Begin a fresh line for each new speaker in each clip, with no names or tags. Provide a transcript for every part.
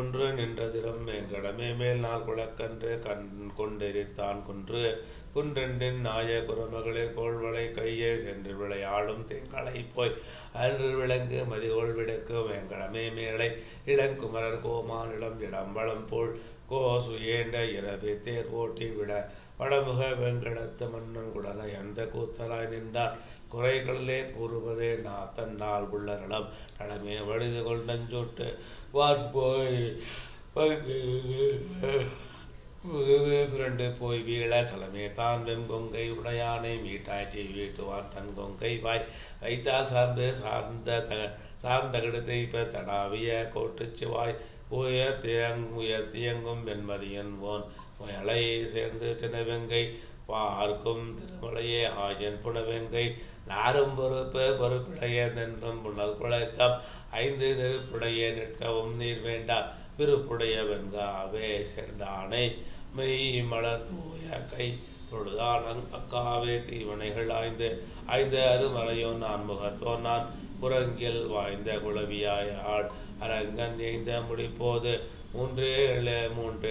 குன்று நின்றதிலும் வெங்கடமே மேல் நாள் குளக்கன்று கண் கொண்டெரித்தான் குன்று. குன்றெண்டின் நாய குரமகளிர் கோள்வளை கையே சென்று விளையாடும் தேங்களை போய். அன்று விளங்கு மதிகோள் விடுக்கு எங்கடமே மேலை. இளங்குமரர் கோமான் இளம் இடம்பளம் போல் கோசு ஏண்ட இரவி தேர் ஓட்டி விட. வடமுக வெங்கடத்து மன்னன் குடலை அந்த கூத்தலாய் நின்றார் குறைகளிலே கூறுவதே நான் தன்னால் உள்ள நலம் நலமே வடிது கொள் நஞ்சோட்டு வார்போய் புரண்டு போய் வீழ. சலமே தான் வெண்கொங்கை உடையானை மீட்டாய்ச்சி வீட்டுவான் தன் கொங்கை வாய். வைத்தால் சார்ந்து சார்ந்த சார்ந்த கடுத்தை தேய்ப்ப தடாவிய கோட்டுச்சுவாய் உயர் தியங் உயர் தியங்கும் வெண்மதியன் ஓன் முயலை சேர்ந்து தினவெங்கை பார்க்கும் திருமலையே ஆயன் புனவெங்கை. நாரும் பொறுப்பு பொறுப்புடைய நின்றும் புனல் குழைத்தம். ஐந்து நெருப்புடைய நிற்கவும் நீர் வேண்டாம். விருப்புடைய வெங்காவே சேர்ந்தானை. மெய் மலர் தூய கை தொழுதான் அக்காவே தீவனைகள் ஆய்ந்து. ஐந்து அருமறையோ நான் முகத்தோ நான் புறங்கில் வாய்ந்த குளவியாய் ஆள். அரங்கன் எய்ந்த முடிப்போது மூன்று எழ மூன்று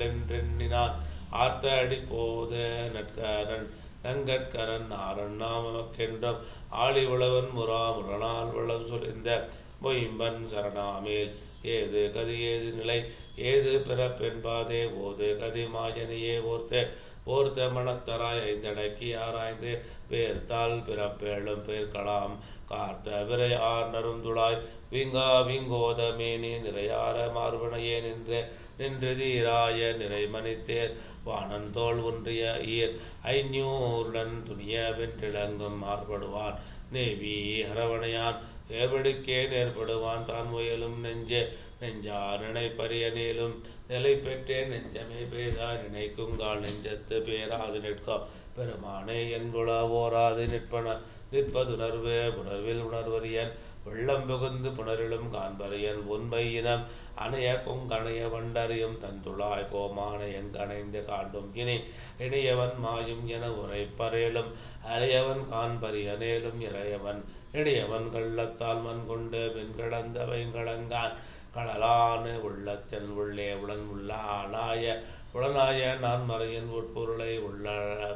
எண்ணென்றினான் ஆர்த்த அடி போது நற்கரன் நங்கற்கரன் ஆரன் நாமக்கென்றும். ஆளி உழவன் முரா முரணால் உழவு சொலிந்த மொயம்பன் சரணாமேல். ஏது கதி ஏது நிலை ஏது பிறப்பென்பாதே ஓது கதி மாயனையே ஓர்த்த. ஓர்த்த மனத்தராய் ஐந்தடக்கி ஆராய்ந்து பேர்த்தால் பிறப்பேளும் பேர்க்கலாம் கார்த்தவிரை ஆர் நருந்துளாய். வீங்கா விங்கோத மேனி நிறையார மார்பனையே நின்று நின்று தீராய நிறைமணித்தேர். வானந்தோள் ஒன்றிய ஈர் ஐநூருடன் துணிய வெற்றிடங்கும் மாறுபடுவான். நேவி அரவணையான் தேவடுக்கே நேர்படுவான். தான் முயலும் நெஞ்சே நெஞ்சார் நினைப்பறிய நீளும் நிலை பெற்றே நெஞ்சமே பேசா நினைக்குங்கால் நெஞ்சத்து பேராது நிற்கும். பெருமானே என்குளா ஓராது நிற்பன. நிற்பதுணர்வு புணர்வில் உணர்வறியன் வெள்ளம் புகுந்து புணரிலும் காண்பறியன் உண்மை இனம். அணைய கொங்கணைய வண்டறியும் தந்துளாய் கோமான எங்கணைந்து காண்டும் இனி இணையவன் மாயும் என உரைப்பரேலும் அலையவன் காண்பரியனேலும் இறையவன். இடையவன் கள்ளத்தால் மண் கொண்டு வெண்கடந்த வைங்கடங்கான் கடலான உள்ளத்தின் உள்ளே உடன் உள்ள ஆனாய உடனாய நான் மறையின் உட்பொருளை உள்ள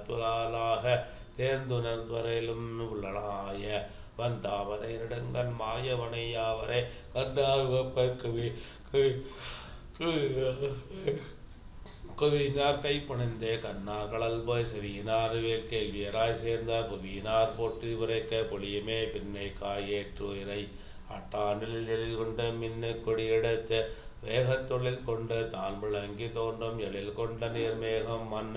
துலாலாக சேர்ந்துணர்வரையிலும் உள்ளனாய வந்தாவதை நெடுங்கன் மாயவனை யாவரை குவியினார் கைப்பணிந்தே கவி கண்ணார் கடல் போய் செவியினார் வேல் கேள்வியராய் சேர்ந்தார் புவியினார் போற்றி உரைக்க பொழியுமே பின்னை காயேற்று இறை. அட்டானில் எழில் கொண்ட மின்ன கொடியெடுத்த வேகத்தொழில் கொண்டு தான் விளங்கி தோன்றும் எழில் கொண்ட நீர்மேகம் மன்ன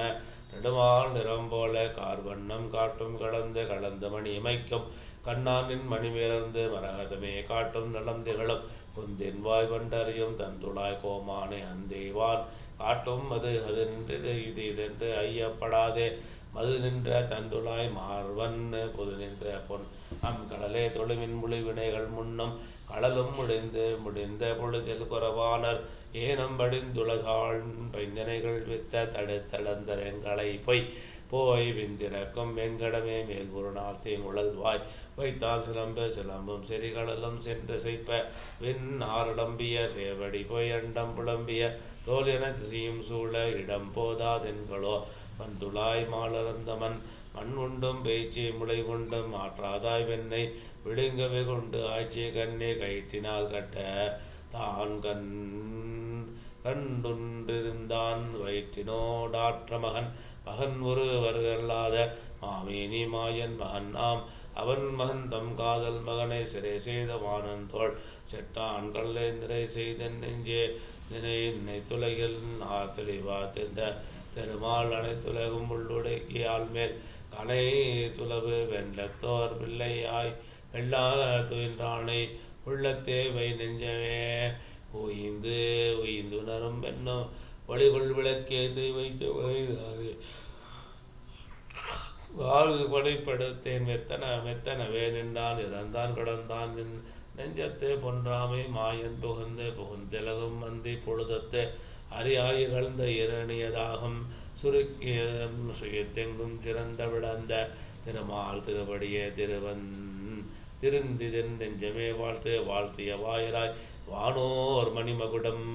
நெடுமால் நிறம் போல கார்வண்ணம் காட்டும் கடந்த கலந்து மணி இமைக்கும். கண்ணானின் மணிமேலர்ந்து மரகதமே காட்டும் நலம் திகழும். குந்தின் வாய் வண்டறியும் தந்துளாய் கோமானே அந்தேவான். காட்டும் அது அது நின்று இது இதென்று ஐயப்படாதே. மது நின்ற தந்துளாய் மார்வன் பொது நின்ற பொன். அம் கடலே தொழுமின் முழு வினைகள் முன்னும் கடலும் முடிந்து முடிந்த பொழுதில் குறவானர். ஏனம் படிந்துளசாள் பைந்தனைகள் வித்த தடுத்தளந்த எங்களை பொய். போய் விந்திறக்கும் வெங்கடமே மேல் ஒரு நாள் தேங்குழல்வாய் வைத்தால் சிலம்பு சிலம்பும் செறிகடலும் சென்று செய்ப்ப விண் ஆரடம்பிய சேவடி போய் அண்டம் புலம்பிய. தோல் என திசையும் சூழ இடம் போதாதென்களோ. வந்துளாய் மாலறந்தமன் மண் உண்டும் பேச்சு முளை கொண்டும் ஆற்றாதாய் வெண்ணை விழுங்கவே கொண்டு ஆட்சி கண்ணே கைத்தினால் கட்ட தான் கண் கண்டுண்டிருந்தான் வயிற்றினோடாற்ற மகன் மகன் ஒருவர்களாத மாமேனி மாயன் மகன் நாம் அவன் மகன் தம் காதல் மகனை சிறை செய்த வானந்தோள் செட்டான் கல்லை நிறை செய்த நெஞ்சே நினை நினைத்துலகில் ஆ தெளிவா தெரிந்த பெருமாள் அனைத்துலகும் உள்ளுடைக்கியால் மேல் கனை துளவு வெள்ளத்தோர் பிள்ளையாய் வெள்ளாத துயின்றானை உள்ளத்தே வை நெஞ்சவே உயிந்து உயிந்துணரும் பெண்ணும் வழிகொள் விளக்கேது வைத்து வைதாது வாழ்வு கொடைப்படுத்தேன் மெத்தன மெத்தனவே நின்றான் இறந்தான் கடந்தான் நின் நெஞ்சத்தே பொன்றாமை மாயன் புகுந்து புகுந்திலகும் மந்தி பொழுதத்தே அரியாய் இகழ்ந்த இரணியதாகும் சுருக்கிய சுயத்தெங்கும் திறந்த விடந்த திருமால் திருபடியே திருவன். திருந்திதன் நெஞ்சமே வாழ்த்து வாழ்த்திய வாயராய் வானோர் மணிமகுடம்